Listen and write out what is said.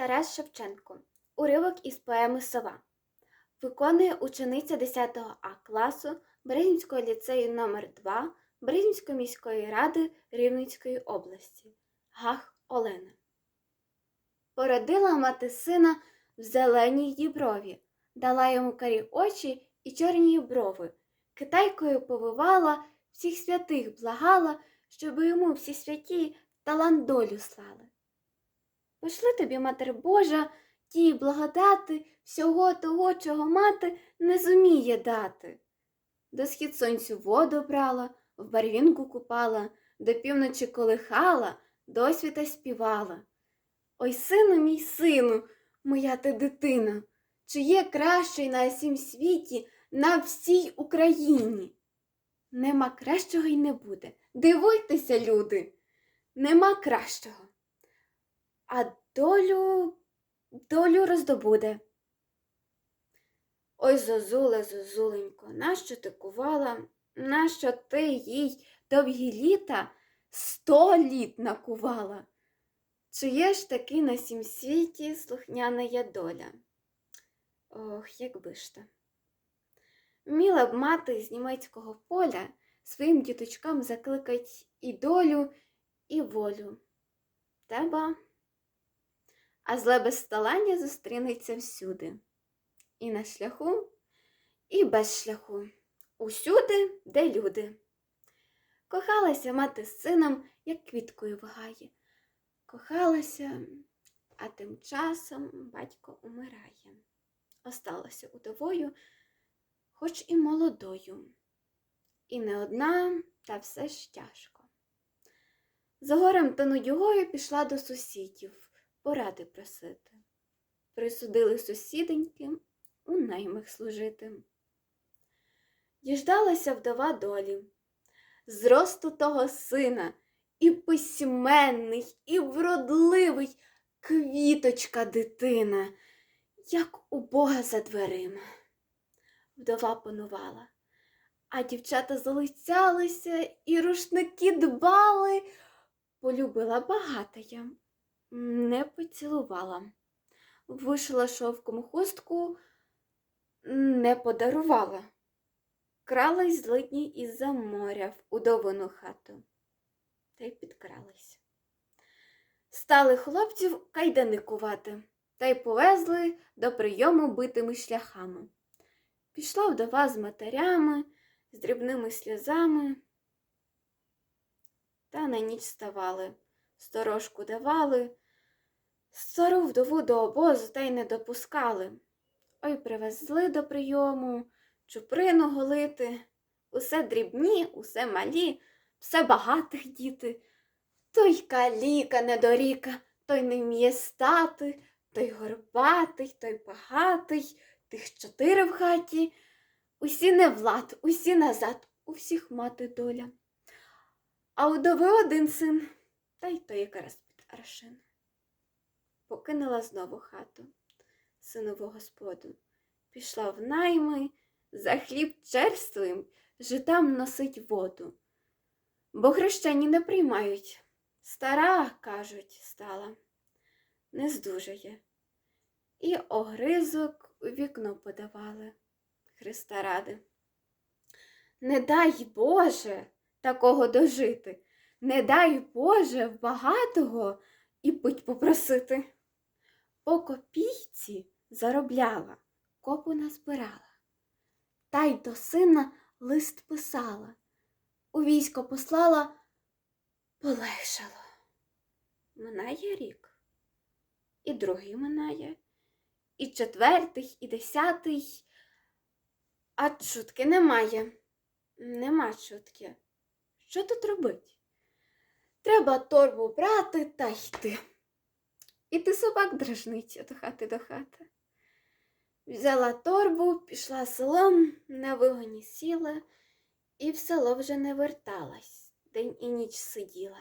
Тарас Шевченко. Уривок із поеми Сова. Виконує учениця 10 А класу Берегінського ліцею номер 2 Берегінської міської ради Рівненської області. Гах Олена. Породила мати сина в зеленій діброві, дала йому карі очі і чорні брови. Китайкою повивала, всіх святих благала, щоб йому всі святі талант долю слали. Пошли тобі, Матер Божа, ті благодати всього того, чого мати не зуміє дати. До схід сонцю воду брала, в барвінку купала, до півночі колихала, до світа співала. Ой, сину мій сину, моя ти дитина, чи є кращий на всім світі, на всій Україні? Нема кращого й не буде. Дивуйтеся, люди, нема кращого. А долю, долю роздобуде. Ой, зозуле, зозуленько, нащо ти кувала, нащо ти їй довгі літа сто літ накувала? Ж таки на сім світі слухняна я доля? Ох, якби ж то. Вміла б мати з німецького поля своїм діточкам закликать і долю, і волю. Теба. А зле безсталання зустрінеться всюди. І на шляху, і без шляху. Усюди, де люди. Кохалася мати з сином, як квіткою в гаї. Кохалася, а тим часом батько умирає. Осталася удовою, хоч і молодою. І не одна, та все ж тяжко. За горем та нудьгою пішла до сусідів поради просити. Присудили сусіденьки у наймих служити. Діждалася вдова долі, зросту того сина, і письменний, і вродливий квіточка дитина, як у Бога за дверима. Вдова панувала, а дівчата залицялися і рушники дбали, полюбила багатая, не поцілувала, вишила шовком хустку, не подарувала. Кралась злидні із-за моря в удовину хату, та й підкралась. Стали хлопців кайдани кувати, та й повезли до прийому битими шляхами. Пішла вдова з матерями, з дрібними сльозами, та на ніч ставали, сторожку давали, стару вдову до обозу та й не допускали. Ой привезли до прийому, чуприну голити, усе дрібні, усе малі, все багатих діти. Той каліка недоріка, той не вміє стати, той горбатий, той багатий, тих чотири в хаті. Усі не влад, усі назад, у всіх мати доля. А удови один син, та й той якраз під аршин. Покинула знову хату, синову господу, пішла в найми, за хліб черствим житам носить воду. Бо хрещені не приймають. Стара, кажуть, стала, не здужає. І огризок у вікно подавали Христа ради. Не дай Боже такого дожити, не дай Боже в багатого і пить попросити. По копійці заробляла, копу назбирала, та й до сина лист писала, у військо послала, полегшало. Минає рік, і другий минає, і четвертий, і десятий, а чутки немає. Нема чутки. Що тут робить? Треба торбу брати та йти. І ти собак дражнить від хати до хати. Взяла торбу, пішла селом, на вигоні сіла, і в село вже не верталась, день і ніч сиділа.